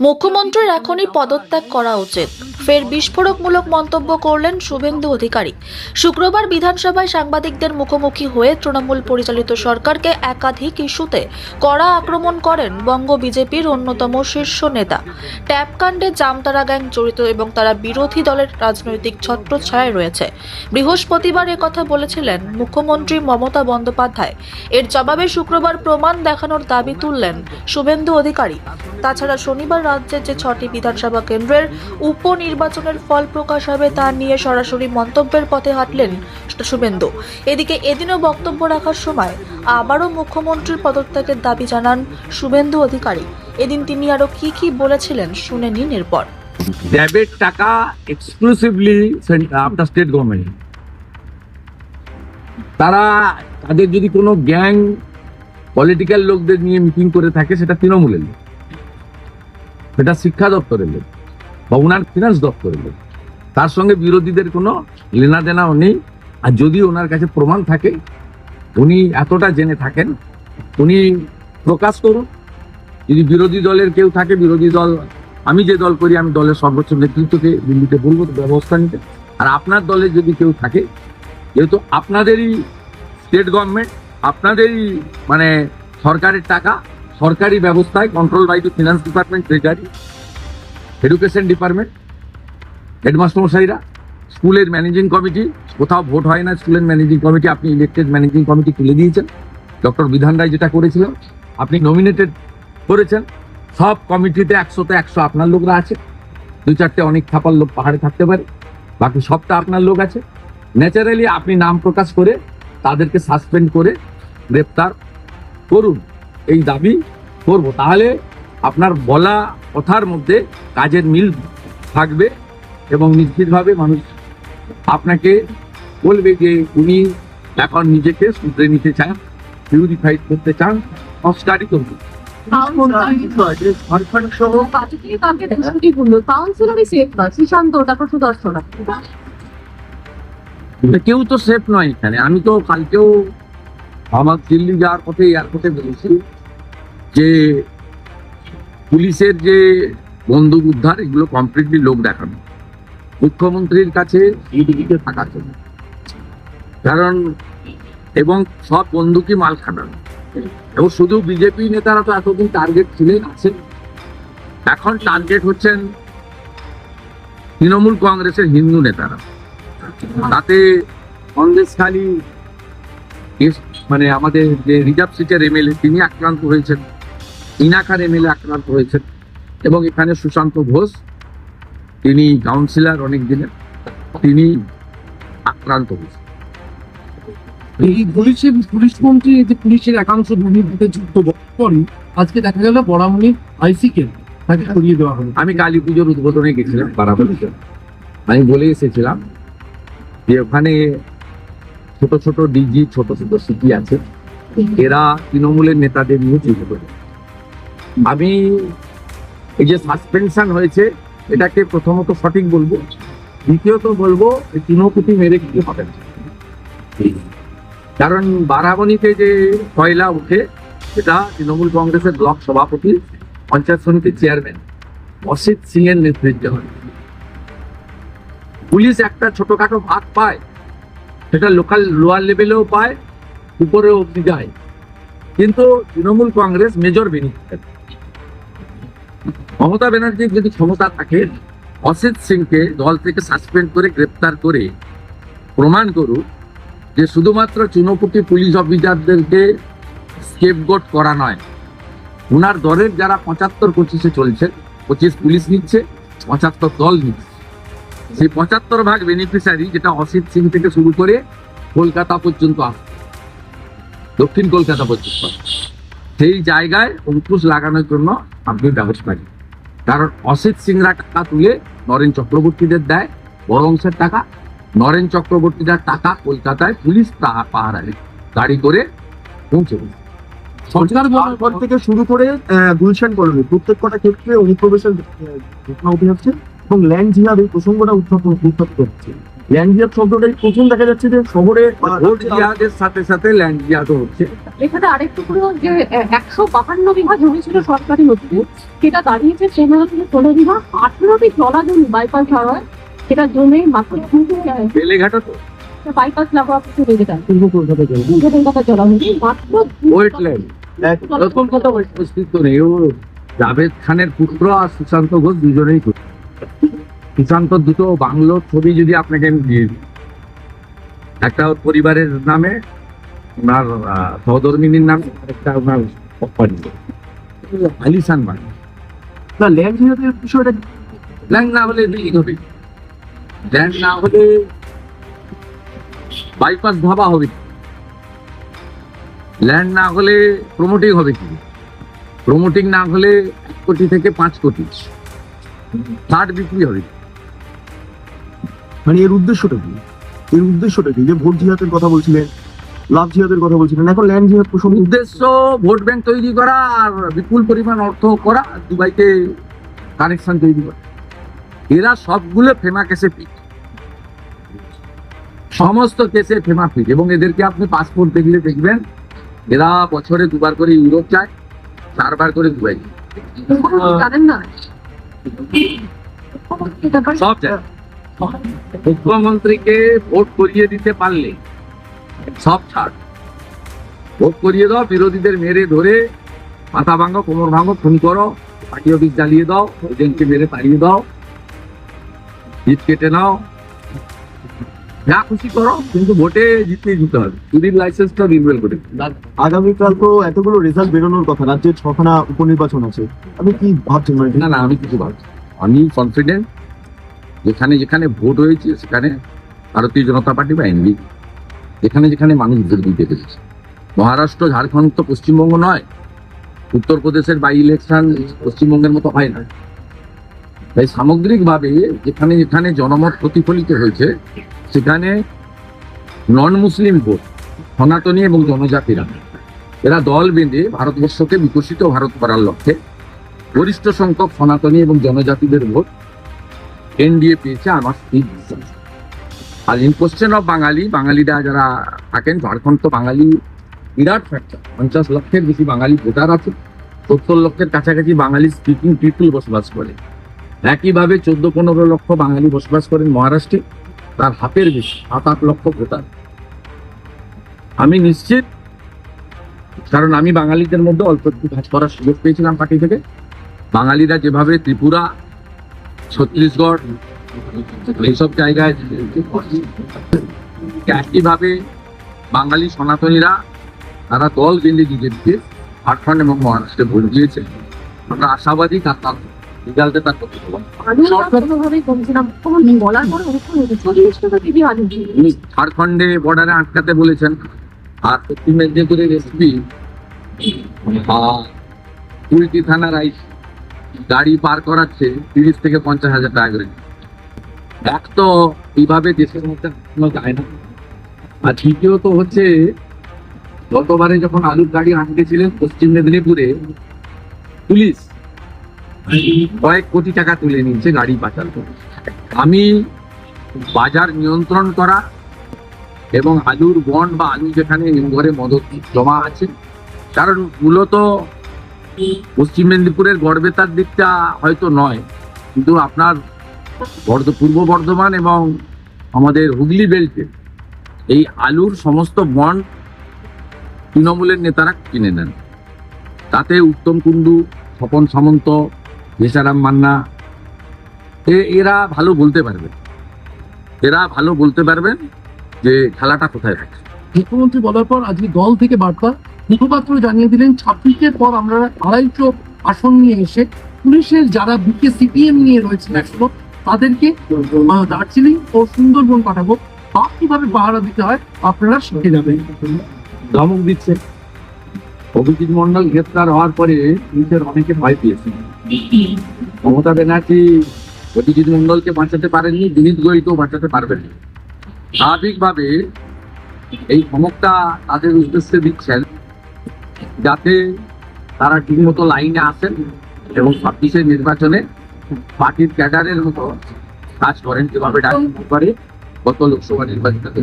মুখ্যমন্ত্রীর এখনই পদত্যাগ করা উচিত। ফের বিস্ফোরকমূলক মন্তব্য করলেন শুভেন্দু অধিকারী। শুক্রবার বিধানসভায় সাংবাদিকদের মুখোমুখি হয়ে তৃণমূল পরিচালিত সরকারকে একাধিক ইস্যুতে কড়া আক্রমণ করেন বঙ্গ বিজেপির অন্যতম শীর্ষ নেতা। ট্যাপকাণ্ডে জামতারা গ্যাং জড়িত এবং তারা বিরোধী দলের রাজনৈতিক ছত্রছায়ায় রয়েছে। বৃহস্পতিবার কথা বলেছিলেন মুখ্যমন্ত্রী মমতা বন্দ্যোপাধ্যায়। এর জবাবে শুক্রবার প্রমাণ দেখানোর দাবি তুললেন শুভেন্দু অধিকারী। তাছাড়া শনিবার রাজ্যের যে ছটি বিধানসভা কেন্দ্রের উপনির্বাচনের ফল প্রকাশ হবে তা নিয়ে সরাসরি মন্তব্যের পথে হাঁটলেন শুভেন্দু। এদিকে এদিনও বক্তব্য রাখার সময় আবারও মুখ্যমন্ত্রীর পদত্যাগের দাবি জানান শুভেন্দু অধিকারী। এদিন তিনি আরও কি কি বলেছিলেন শুনে নিন এরপর। ড্যাবের টাকা এক্সক্লুসিভলি আপনার স্টেট গভর্নমেন্ট তারা তাদের যদি কোনো গ্যাং পলিটিক্যাল লোকদের নিয়ে মিটিং করে থাকে, সেটা তৃণমূলের লোক। সেটা শিক্ষা দপ্তরের লোক। বা ওনার ফিনান্স দপ্তরের লোক তার সঙ্গে বিরোধীদের কোনো লেনা দেনাও নেই। আর যদি ওনার কাছে প্রমাণ থাকে, উনি এতটা জেনে থাকেন, উনি প্রকাশ করুন। যদি বিরোধী দলের কেউ থাকে, বিরোধী দল, আমি যে দল করি, আমি দলের সর্বোচ্চ নেতৃত্বকে দিল্লিতে বলব, ব্যবস্থা নিতে। আর আপনার দলে যদি কেউ থাকে, যেহেতু আপনাদেরই স্টেট গভর্নমেন্ট আপনাদেরই মানে সরকারের টাকা, সরকারি ব্যবস্থায় control by to finance department treasury education department headmaster মশাইরা স্কুলের ম্যানেজিং কমিটি কোথাও ভোট হয় না স্কুলের ম্যানেজিং কমিটি আপনি ইলেক্টেড ম্যানেজিং কমিটি তুলে দিয়েছেন। ডক্টর বিধান রায় যেটা করেছিলেন আপনি নমিনেটেড করেছেন। সব কমিটিতে একশোতে একশো আপনার লোকরা আছে। দু চারটে অনেক থাপার লোক পাহাড়ে থাকতে পারে, বাকি সবটা আপনার লোক আছে। ন্যাচারালি আপনি নাম প্রকাশ করে তাদেরকে সাসপেন্ড করে গ্রেপ্তার করুন। এই দাবি করব। তাহলে আপনার বলা কথার মধ্যে কাজের মিল থাকবে এবং নিশ্চিতভাবে মানুষ আপনাকে বলবে যে উনি এখন নিজেকে শুধরে নিতে চান পিউরিফাইড করতে চান সংস্কারই করুন কাউন্সিলরই সেফ না সুশান্ত তারপর সুদর্শনা তা কেউ তো সেফ নয় এখানে। আমি তো কালকেও আমার দিল্লি যাওয়ার পথে এয়ারপোর্টে বলেছি যে পুলিশের যে বন্দুক উদ্ধার, এগুলো কমপ্লিটলি লোক দেখানো। মুখ্যমন্ত্রীর কাছে ইডিকে থাকার জন্য কারণ, এবং সব বন্দুকই মাল খাটানো। এবং শুধু বিজেপি নেতারা তো এতদিন টার্গেট ছিলেন, আছেন। এখন টার্গেট হচ্ছেন তৃণমূল কংগ্রেসের হিন্দু নেতারা। তাতে সন্দেশখালী এস- মানে আমাদের যে রিজার্ভ সিটের এমএলএ, তিনি আক্রান্ত হয়েছেন। ইনাখার এমএলএ আক্রান্ত হয়েছেন এবং এখানে সুশান্ত ঘোষ তিনি কাউন্সিলর অনেক দিনের তিনি আক্রান্ত হয়েছেন। এই পুলিশের পুলিশ মন্ত্রী এই যে পুলিশের একাংশ দুর্নীতিতে যুক্ত পরই আজকে দেখা গেল বরামনি আইসিকে তাকে সরিয়ে দেওয়া হলো। আমি কালী পুজোর উদ্বোধনে গেছিলাম বারাবাড়িতে আমি বলে এসেছিলাম যে ওখানে ছোট ছোট ডিজি ছোট ছোট সিটি আছে। এরা তৃণমূলের নেতাদের নিয়ে করে। আমি এই যে সাসপেনশন হয়েছে, এটাকে প্রথমত সঠিক বলব, দ্বিতীয়ত বলব এই তৃণকুটি মেরে কিছু হবে না। কারণ বারাবণীতে যে কয়লা উঠে সেটা তৃণমূল কংগ্রেসের ব্লক সভাপতি, পঞ্চায়েত সমিতির চেয়ারম্যান, অসিত সিং এর নেতৃত্বে হয়। পুলিশ একটা ছোটখাটো ভাগ পায়, সেটা লোকাল লোয়ার লেভেলেও পায়, উপরেও অব্দি যায়। কিন্তু তৃণমূল কংগ্রেস মেজর বেনিফিট মমতা ব্যানার্জির যদি ক্ষমতা থাকে, অসিত সিংকে দল থেকে সাসপেন্ড করে গ্রেপ্তার করে প্রমাণ করুক যে শুধুমাত্র চুনপুটি পুলিশ অফিসারদেরকে স্কেপগোট করা নয় ওনার দলের যারা পঁচাত্তর পঁচিশে চলছে, পঁচিশ পুলিশ নিচ্ছে, পঁচাত্তর দল নিচ্ছে সেই পঁচাত্তর ভাগ বেনিফিশিয়ারি যেটা অসিত সিং থেকে শুরু করে কলকাতা পর্যন্ত আসছে দক্ষিণ কলকাতা পর্যন্ত। সেই জায়গায় অঙ্কুশ লাগানোর জন্য আপনি ব্যবস্থা নিন কারণ অসিত সিংরা টাকা তুলে নরেন চক্রবর্তীদের দেয় বড় অংশের টাকা। নরেন চক্রবর্তীদের টাকা কলকাতায় পুলিশ পাহা- পাহারায় গাড়ি করে পৌঁছে। সরকার ঘর থেকে শুরু করে গুলশান কলোনি প্রত্যেক কটা ক্ষেত্রে অনুপ্রবেশের ঘটনা উঠে যাচ্ছে এবং ল্যান্ড জিহাদ এই প্রসঙ্গটা উত্থাপন উত্থাপিত হচ্ছে। ল্যান্ড জিহাদ শব্দটাই প্রথম দেখা যাচ্ছে যে শহরে ভোট জিহাদের সাথে সাথে ল্যান্ড জিহাদও হচ্ছে। এখানে আরেকটু করে যে একশো বাহান্ন বিঘা জমি ছিল সরকারি নথিতে সেটা দাঁড়িয়েছে থেকে ষোলো বিঘা। আঠেরোটি জলা জমি বাইপাস হয় সেটা জমে মাত্র বেলেঘাটা তো। বাইপাস লাগোয়া কিছু যায়। পূর্ব কলকাতা জল। পূর্ব কলকাতা জলা জমি মাত্র ওয়েটল্যান্ড এক অস্তিত্ব নেই। ও জাভেদ খানের পুত্র আর সুশান্ত ঘোষ দুজনেই পুত্র। সুশান্ত দুটো বাংলোর ছবি যদি আপনাকে আমি দিয়ে দিই। একটা ওর পরিবারের নামে ওনার সহধর্মিনীর নামে একটা ওনার আলিসান বাড়ি না ল্যান্ড বিষয়টা ল্যান্ড না হলে বিল্ডিং হবে। ল্যান্ড না হলে বাইপাস ধাবা হবে। ল্যান্ড না হলে প্রমোটিং হবে কি? প্রমোটিং না হলে এক কোটি থেকে পাঁচ কোটি। ফ্ল্যাট বিক্রি হবে। মানে এর উদ্দেশ্যটা কি? এর উদ্দেশ্যটা কি? যে ভোট জিহাদের কথা বলছিলেন লাভ জিহাদের কথা বলছিলেন এখন ল্যান্ড জিহাদ প্রসঙ্গে উদ্দেশ্য ভোট ব্যাংক তৈরি করা আর বিপুল পরিমাণ অর্থ করা দুবাইতে কানেকশন তৈরি করা। এরা সবগুলো ফেমা কেসে পিক সমস্ত কেসে ফেমা পিক এবং এদেরকে আপনি পাসপোর্ট দেখলে দেখবেন এরা বছরে দুবার করে ইউরোপ যায় চারবার করে দুবাই যায়। না সব যায় মুখ্যমন্ত্রীকে ভোট করিয়ে দিতে পারলে সব ছাড়। ভোট করিয়ে দাও বিরোধীদের মেরে ধরে মাথা ভাঙো কোমর ভাঙো খুন করো পার্টি অফিস জ্বালিয়ে দাও এজেন্টকে মেরে তাড়িয়ে দাও জিত কেটে নাও। যা খুশি করো কিন্তু ভোটে জিততে দিতে হবে। চুরির লাইসেন্সটা রিনুয়েল করে। আগামীকাল তো এতগুলো রেজাল্ট বেরোনোর কথা রাজ্যের ছখানা উপনির্বাচন আছে। আপনি কি ভাবছেন? মানে না না আমি কিছু ভাবছি আমি কনফিডেন্ট যেখানে যেখানে ভোট হয়েছে, সেখানে ভারতীয় জনতা পার্টি বা এনডি। যেখানে যেখানে মানুষ ভোট দিতে পেরেছে। মহারাষ্ট্র, ঝাড়খণ্ড তো পশ্চিমবঙ্গ নয়। উত্তরপ্রদেশের বাই ইলেকশন পশ্চিমবঙ্গের মতো হয় না। তাই সামগ্রিকভাবে যেখানে যেখানে জনমত প্রতিফলিত হয়েছে, সেখানে নন মুসলিম ভোট, সনাতনী এবং জনজাতিরা, এরা দল বেঁধে ভারতবর্ষকে বিকশিত ভারত করার লক্ষ্যে, গরিষ্ঠ সংখ্যক সনাতনী এবং জনজাতিদের ভোট এনডিএ পেয়েছে আমার বিশ্বাস আর ইন কোশ্চেন অফ বাঙালি বাঙালিরা যারা থাকেন ঝাড়খণ্ড তো বাঙালি বিরাট ফ্যাক্টর পঞ্চাশ লক্ষের বেশি বাঙালি ভোটার আছে সত্তর লক্ষের কাছাকাছি বাঙালি স্পিকিং পিপুল বসবাস করে একইভাবে চোদ্দ পনেরো লক্ষ বাঙালি বসবাস করেন মহারাষ্ট্রে তার হাতের বেশি সাত আট লক্ষ ভোটার আমি নিশ্চিত কারণ আমি বাঙালিদের মধ্যে অল্প একটু কাজ করার সুযোগ পেয়েছিলাম পার্টি থেকে বাঙালিরা যেভাবে ত্রিপুরা ছত্তিশগড় এইসব জায়গায় একইভাবে বাঙালি সনাতনীরা তারা দল বেঁধে বিজেপিকে ঝাড়খণ্ড এবং মহারাষ্ট্রে ভোট দিয়েছে। আমরা আশাবাদী তার তার রেজাল্টে তার উনি ঝাড়খণ্ডে বর্ডারে আটকাতে বলেছেন আর পশ্চিম মেদিনীপুরের এসপি কুলটি থানার আইস। গাড়ি পার করাচ্ছে তিরিশ থেকে পঞ্চাশ হাজার টাকা করে। এক তো, এইভাবে দেশের মধ্যে যায় না। আর দ্বিতীয়ত হচ্ছে, গতবারে যখন আলুর গাড়ি আটকেছিলেন পশ্চিম মেদিনীপুরে, পুলিশ কয়েক কোটি টাকা তুলে নিয়েছে গাড়ি পাচার আমি বাজার নিয়ন্ত্রণ করা এবং আলুর বন্ড বা আলু যেখানে ঘরে মদত জমা আছে, কারণ মূলত পশ্চিম মেদিনীপুরের গড়বেতার দিকটা হয়তো নয়, কিন্তু আপনার পূর্ব বর্ধমান এবং আমাদের হুগলি বেল্টে এই আলুর সমস্ত বন্ড তৃণমূলের নেতারা কিনে নেন। তাতে উত্তম কুণ্ডু, স্বপন সামন্ত বেচারাম মান্না, এ- এরা ভালো বলতে পারবে এরা ভালো বলতে পারবেন যে খেলাটা কোথায় থাকে মুখ্যমন্ত্রী বলার পর আজকে দল থেকে বার্তা মুখপাত্র জানিয়ে দিলেন, ছাব্বিশের পর আমরা আড়াইশো আসন নিয়ে এসে পুলিশের যারা বুকে সিপিএম নিয়ে রয়েছে এখনও, তাদেরকে দার্জিলিং ও সুন্দরবন পাঠাবো। তা কীভাবে পাহারা দিতে হয়, আপনারা শিখে যাবেন। ধমক দিচ্ছে। অভিজিৎ মন্ডল গ্রেপ্তার হওয়ার পরে পুলিশের অনেকে ভয় পেয়েছে। মমতা ব্যানার্জি অভিজিৎ মন্ডলকে বাঁচাতে পারেননি বিনীত গোয়েলকেও বাঁচাতে পারবেন। স্বাভাবিকভাবে এই ধমকটা তাদের উদ্দেশ্যে দিচ্ছেন যাতে তারা ঠিকমতো লাইনে আসেন এবং ছাব্বিশের নির্বাচনে পার্টির ক্যাডারের মতো কাজ করেন কীভাবে ডাক্তার করে গত লোকসভা নির্বাচনে